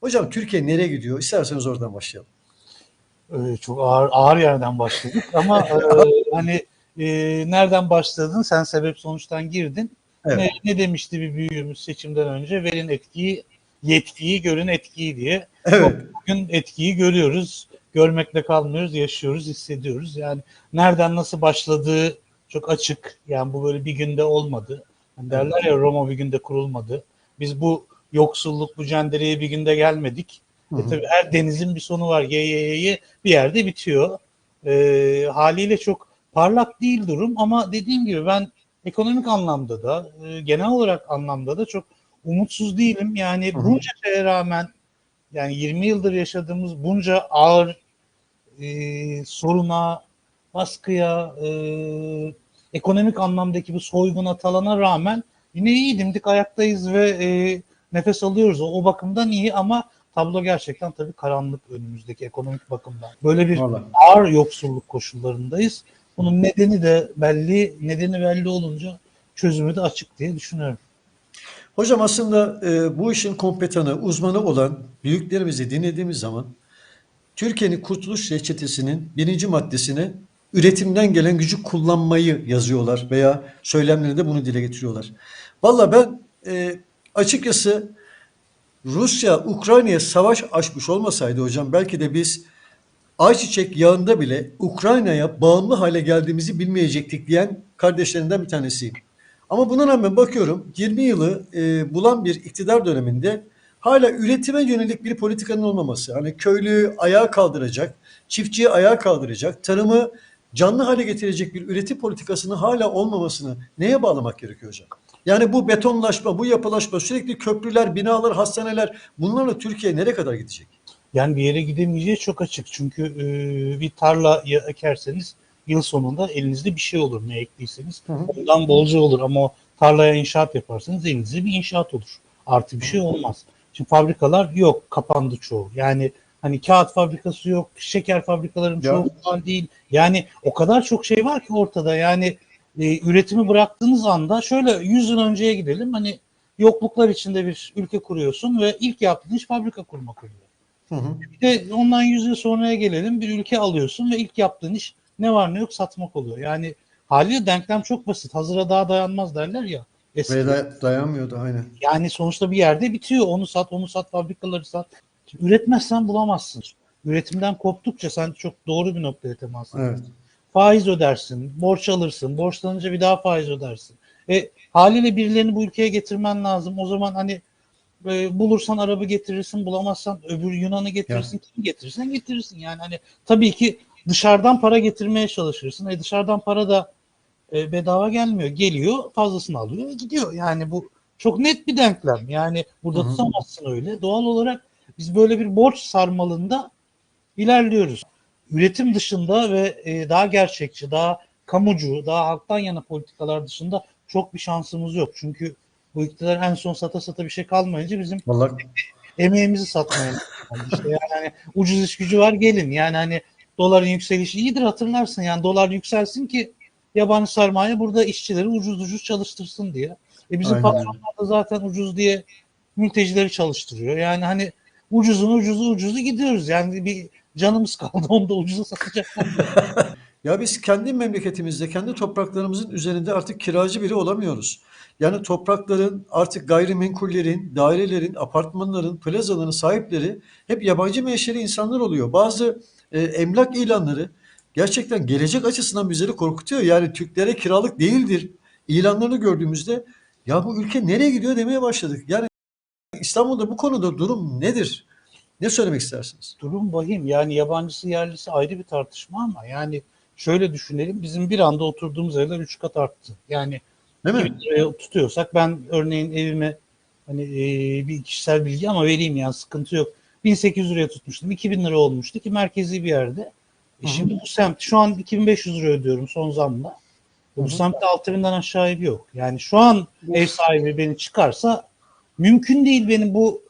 Hocam Türkiye nereye gidiyor? İsterseniz oradan başlayalım. Ee, çok ağır ağır yerden başladık ama e, hani e, nereden başladın? Sen sebep sonuçtan girdin. Evet. Ne, ne demişti bir büyüğümüz seçimden önce? Verin etkiyi, yetkiyi, görün etkiyi diye. Evet. Bugün etkiyi görüyoruz. Görmekle kalmıyoruz, yaşıyoruz, hissediyoruz. Yani nereden nasıl başladığı çok açık. Yani bu böyle bir günde olmadı. Hani derler ya Roma bir günde kurulmadı. Biz bu yoksulluk, bu cendereye bir günde gelmedik. Hı E hı. tabii her denizin bir sonu var. Ye bir yerde bitiyor. E, haliyle çok parlak değil durum ama dediğim gibi ben ekonomik anlamda da e, genel olarak anlamda da çok umutsuz değilim. Yani Hı hı. bunca şeye rağmen yani 20 yıldır yaşadığımız bunca ağır e, soruna, baskıya, e, ekonomik anlamdaki bu soyguna talana rağmen yine iyi dimdik ayaktayız ve e, nefes alıyoruz. O, o bakımdan iyi ama tablo gerçekten tabii karanlık önümüzdeki ekonomik bakımdan. Böyle bir Vallahi. ağır yoksulluk koşullarındayız. Bunun nedeni de belli, nedeni belli olunca çözümü de açık diye düşünüyorum. Hocam aslında e, bu işin kompetanı, uzmanı olan büyüklerimizi dinlediğimiz zaman Türkiye'nin Kurtuluş Reçetesi'nin birinci maddesine üretimden gelen gücü kullanmayı yazıyorlar veya söylemlerinde bunu dile getiriyorlar. Valla ben e, açıkçası Rusya Ukrayna'ya savaş açmış olmasaydı hocam belki de biz ayçiçek yağında bile Ukrayna'ya bağımlı hale geldiğimizi bilmeyecektik diyen kardeşlerinden bir tanesiyim. Ama buna rağmen bakıyorum 20 yılı e, bulan bir iktidar döneminde hala üretime yönelik bir politikanın olmaması. Hani köylüyü ayağa kaldıracak, çiftçiyi ayağa kaldıracak, tarımı canlı hale getirecek bir üretim politikasının hala olmamasını neye bağlamak gerekiyor hocam? Yani bu betonlaşma, bu yapılaşma, sürekli köprüler, binalar, hastaneler bunlarla Türkiye nereye kadar gidecek? Yani bir yere gidemeyeceği çok açık. Çünkü e, bir tarla ya- ekerseniz yıl sonunda elinizde bir şey olur ne ektiyseniz. Hı hı. Ondan bolca olur ama o tarlaya inşaat yaparsanız elinizde bir inşaat olur. Artı bir şey olmaz. Şimdi fabrikalar yok, kapandı çoğu. Yani hani kağıt fabrikası yok, şeker fabrikaların Ya. çoğu falan değil. Yani o kadar çok şey var ki ortada. Yani e, üretimi bıraktığınız anda şöyle 100 yıl önceye gidelim. Hani yokluklar içinde bir ülke kuruyorsun ve ilk yaptığın iş fabrika kurmak oluyor. Hı hı. Bir de ondan 100 yıl sonraya gelelim. Bir ülke alıyorsun ve ilk yaptığın iş ne var ne yok satmak oluyor. Yani haliyle denklem çok basit. Hazıra daha dayanmaz derler ya. Eski. Ve day- dayanmıyordu aynen. Yani sonuçta bir yerde bitiyor. Onu sat, onu sat, fabrikaları sat. Üretmezsen bulamazsın. Üretimden koptukça sen çok doğru bir noktaya temas ediyorsun. Evet. Faiz ödersin, borç alırsın, borçlanınca bir daha faiz ödersin. E, haliyle birilerini bu ülkeye getirmen lazım. O zaman hani e, bulursan Arap'ı getirirsin, bulamazsan öbür Yunan'ı getirirsin, kim getirirsen getirirsin. Yani hani tabii ki dışarıdan para getirmeye çalışırsın. E, dışarıdan para da e, bedava gelmiyor. Geliyor, fazlasını alıyor, gidiyor. Yani bu çok net bir denklem. Yani burada Hı hı. tutamazsın öyle. Doğal olarak biz böyle bir borç sarmalında ilerliyoruz. Üretim dışında ve e, daha gerçekçi, daha kamucu, daha halktan yana politikalar dışında çok bir şansımız yok. Çünkü bu iktidar en son sata sata bir şey kalmayınca bizim Vallahi emeğimizi satmaya işte yani hani ucuz iş gücü var gelin. Yani hani doların yükselişi iyidir hatırlarsın. Yani dolar yükselsin ki yabancı sermaye burada işçileri ucuz ucuz çalıştırsın diye. E bizim patronlar da zaten ucuz diye mültecileri çalıştırıyor. Yani hani ucuzun ucuzu ucuzu gidiyoruz. Yani bir canımız kaldı onu da ucuza satacaklar. Ya biz kendi memleketimizde, kendi topraklarımızın üzerinde artık kiracı biri olamıyoruz. Yani toprakların, artık gayrimenkullerin, dairelerin, apartmanların, plazaların sahipleri hep yabancı menşeli insanlar oluyor. Bazı e, emlak ilanları gerçekten gelecek açısından bizleri korkutuyor. Yani Türklere kiralık değildir ilanlarını gördüğümüzde ya bu ülke nereye gidiyor demeye başladık. Yani İstanbul'da bu konuda durum nedir? Ne söylemek istersiniz? Durum vahim. Yani yabancısı yerlisi ayrı bir tartışma ama yani şöyle düşünelim. Bizim bir anda oturduğumuz evler 3 kat arttı. Yani Değil mi? 2000 liraya tutuyorsak ben örneğin evime hani e, bir kişisel bilgi ama vereyim yani sıkıntı yok. 1800 liraya tutmuştum. 2000 lira olmuştu ki merkezi bir yerde. E şimdi bu semt şu an 2500 lira ödüyorum son zamla. Hı. Bu semtte 6000'den aşağı ev yok. Yani şu an ev sahibi beni çıkarsa mümkün değil benim bu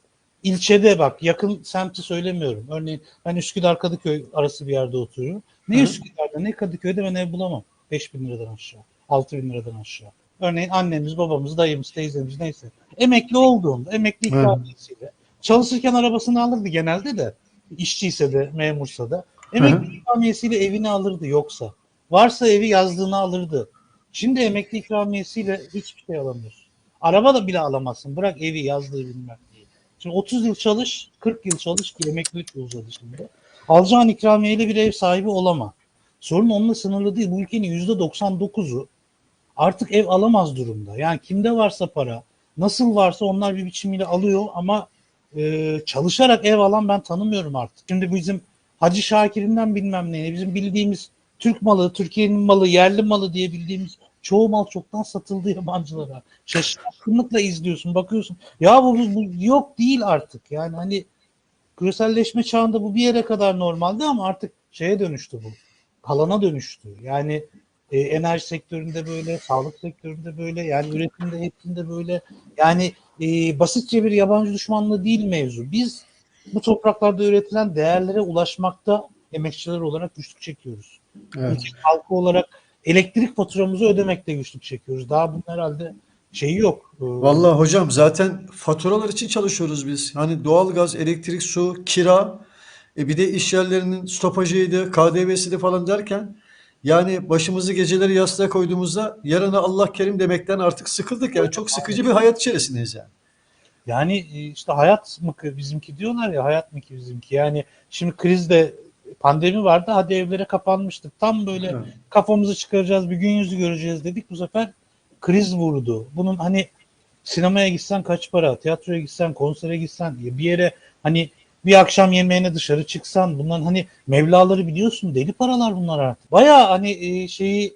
ilçede bak yakın semti söylemiyorum. Örneğin ben Üsküdar Kadıköy arası bir yerde oturuyorum. Ne Hı. Üsküdar'da ne Kadıköy'de ben ev bulamam. 5000 liradan aşağı. 6000 liradan aşağı. Örneğin annemiz, babamız, dayımız, teyzemiz neyse. Emekli olduğunda, emekli ikramiyesiyle çalışırken arabasını alırdı genelde de. İşçiyse de, memursa da. Emekli ikramiyesiyle evini alırdı yoksa. Varsa evi yazdığını alırdı. Şimdi emekli ikramiyesiyle hiçbir şey alamıyorsun. Araba da bile alamazsın. Bırak evi yazdığı bilmem. Şimdi 30 yıl çalış, 40 yıl çalış ki emeklilik uzadı şimdi. Alacağın ikramiyeyle bir ev sahibi olama. Sorun onunla sınırlı değil. Bu ülkenin %99'u artık ev alamaz durumda. Yani kimde varsa para, nasıl varsa onlar bir biçimiyle alıyor ama e, çalışarak ev alan ben tanımıyorum artık. Şimdi bizim Hacı Şakir'inden bilmem ne, bizim bildiğimiz Türk malı, Türkiye'nin malı, yerli malı diye bildiğimiz çoğu mal çoktan satıldı yabancılara. Şaşkınlıkla izliyorsun, bakıyorsun. Ya bu, bu, yok değil artık. Yani hani küreselleşme çağında bu bir yere kadar normaldi ama artık şeye dönüştü bu. Kalana dönüştü. Yani e, enerji sektöründe böyle, sağlık sektöründe böyle, yani üretimde hepsinde böyle. Yani e, basitçe bir yabancı düşmanlığı değil mevzu. Biz bu topraklarda üretilen değerlere ulaşmakta emekçiler olarak güçlük çekiyoruz. Evet. Ülke halkı olarak elektrik faturamızı ödemekte güçlük çekiyoruz. Daha bunun herhalde şeyi yok. Ee, Vallahi hocam zaten faturalar için çalışıyoruz biz. Hani doğalgaz, elektrik, su, kira, e bir de iş yerlerinin stopajıydı, KDV'si de falan derken yani başımızı geceleri yastığa koyduğumuzda yarına Allah kerim demekten artık sıkıldık yani çok sıkıcı bir hayat içerisindeyiz yani. Yani e, işte hayat mı ki bizimki diyorlar ya hayat mı ki bizimki. Yani şimdi krizde pandemi vardı hadi evlere kapanmıştık. Tam böyle Evet. kafamızı çıkaracağız bir gün yüzü göreceğiz dedik. Bu sefer kriz vurdu. Bunun hani sinemaya gitsen kaç para, tiyatroya gitsen, konsere gitsen, bir yere hani bir akşam yemeğine dışarı çıksan bunların hani mevlaları biliyorsun deli paralar bunlar artık. Baya hani e, şeyi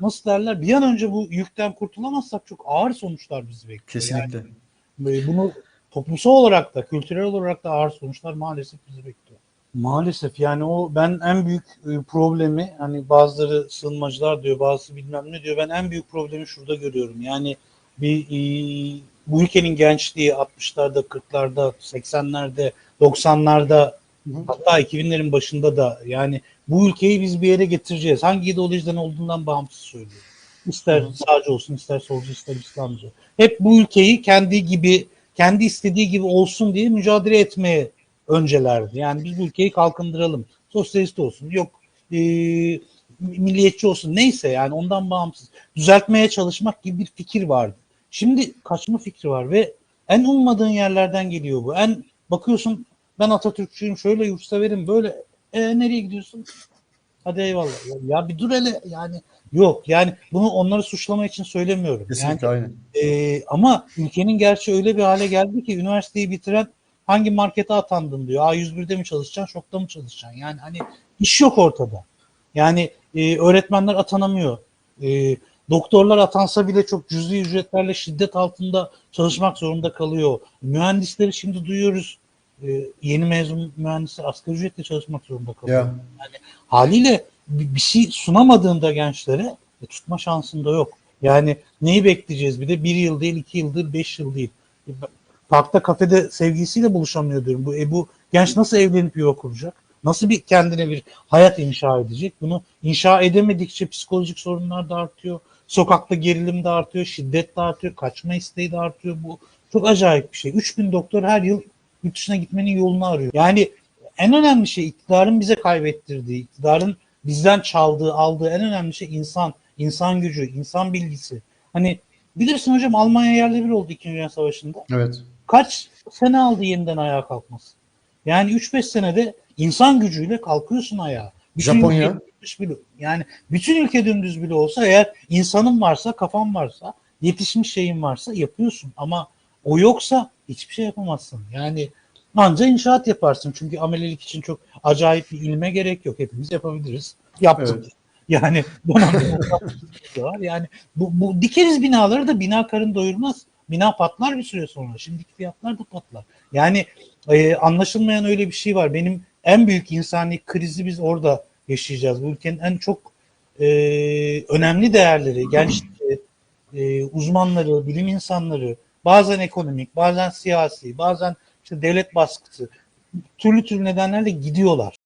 nasıl derler bir an önce bu yükten kurtulamazsak çok ağır sonuçlar bizi bekliyor. Yani Kesinlikle. Böyle bunu toplumsal olarak da kültürel olarak da ağır sonuçlar maalesef bizi bekliyor. Maalesef yani o ben en büyük e, problemi hani bazıları sığınmacılar diyor bazısı bilmem ne diyor ben en büyük problemi şurada görüyorum. Yani bir e, bu ülkenin gençliği 60'larda 40'larda 80'lerde 90'larda Hı hı. hatta 2000'lerin başında da yani bu ülkeyi biz bir yere getireceğiz. Hangi ideolojiden olduğundan bağımsız söylüyorum. İster sağcı olsun, ister solcu, ister İslamcı. Hep bu ülkeyi kendi gibi, kendi istediği gibi olsun diye mücadele etmeye öncelerdi. Yani biz bu ülkeyi kalkındıralım. Sosyalist olsun, yok e, milliyetçi olsun neyse yani ondan bağımsız. Düzeltmeye çalışmak gibi bir fikir vardı. Şimdi kaçma fikri var ve en ummadığın yerlerden geliyor bu. En bakıyorsun ben Atatürkçüyüm, şöyle yurtseverim, böyle e, nereye gidiyorsun? Hadi eyvallah. Ya, ya bir dur hele yani yok yani bunu onları suçlama için söylemiyorum. Yani Kesinlikle aynen. ee, ama ülkenin gerçi öyle bir hale geldi ki üniversiteyi bitiren hangi markete atandın diyor. A101'de mi çalışacaksın, şokta mı çalışacaksın? Yani hani iş yok ortada. Yani e, öğretmenler atanamıyor. E, doktorlar atansa bile çok cüzi ücretlerle şiddet altında çalışmak zorunda kalıyor. Mühendisleri şimdi duyuyoruz. E, yeni mezun mühendisler asgari ücretle çalışmak zorunda kalıyor. Ya. Haliyle bir bir şey sunamadığında gençlere e, tutma şansında yok. Yani neyi bekleyeceğiz bir de bir yıl değil, iki yıldır, beş yıl değil. Parkta kafede sevgilisiyle buluşamıyor diyorum. Bu, e, bu genç nasıl evlenip yuva kuracak? Nasıl bir kendine bir hayat inşa edecek? Bunu inşa edemedikçe psikolojik sorunlar da artıyor. Sokakta gerilim de artıyor, şiddet de artıyor, kaçma isteği de artıyor. Bu çok acayip bir şey. 3000 doktor her yıl yurt dışına gitmenin yolunu arıyor. Yani en önemli şey iktidarın bize kaybettirdiği, iktidarın bizden çaldığı, aldığı en önemli şey insan, insan gücü, insan bilgisi. Hani bilirsin hocam Almanya yerle bir oldu 2. Dünya Savaşı'nda. Evet. Kaç sene aldı yeniden ayağa kalkması? Yani 3-5 senede insan gücüyle kalkıyorsun ayağa. Japonya. ülke dümdüz bile, yani bütün ülke dümdüz bile olsa eğer insanın varsa, kafan varsa, yetişmiş şeyin varsa yapıyorsun. Ama o yoksa hiçbir şey yapamazsın. Yani anca inşaat yaparsın. Çünkü amelelik için çok acayip bir ilme gerek yok. Hepimiz yapabiliriz. Yaptık. Evet. Yani donanımda var. Yani bu, bu dikeriz binaları da bina karın doyurmaz. Bina patlar bir süre sonra. Şimdiki fiyatlar da patlar. Yani e, anlaşılmayan öyle bir şey var. Benim en büyük insani krizi biz orada yaşayacağız. Bu ülkenin en çok e, önemli değerleri, gençleri, e, uzmanları, bilim insanları, bazen ekonomik, bazen siyasi, bazen işte devlet baskısı, türlü türlü nedenlerle gidiyorlar.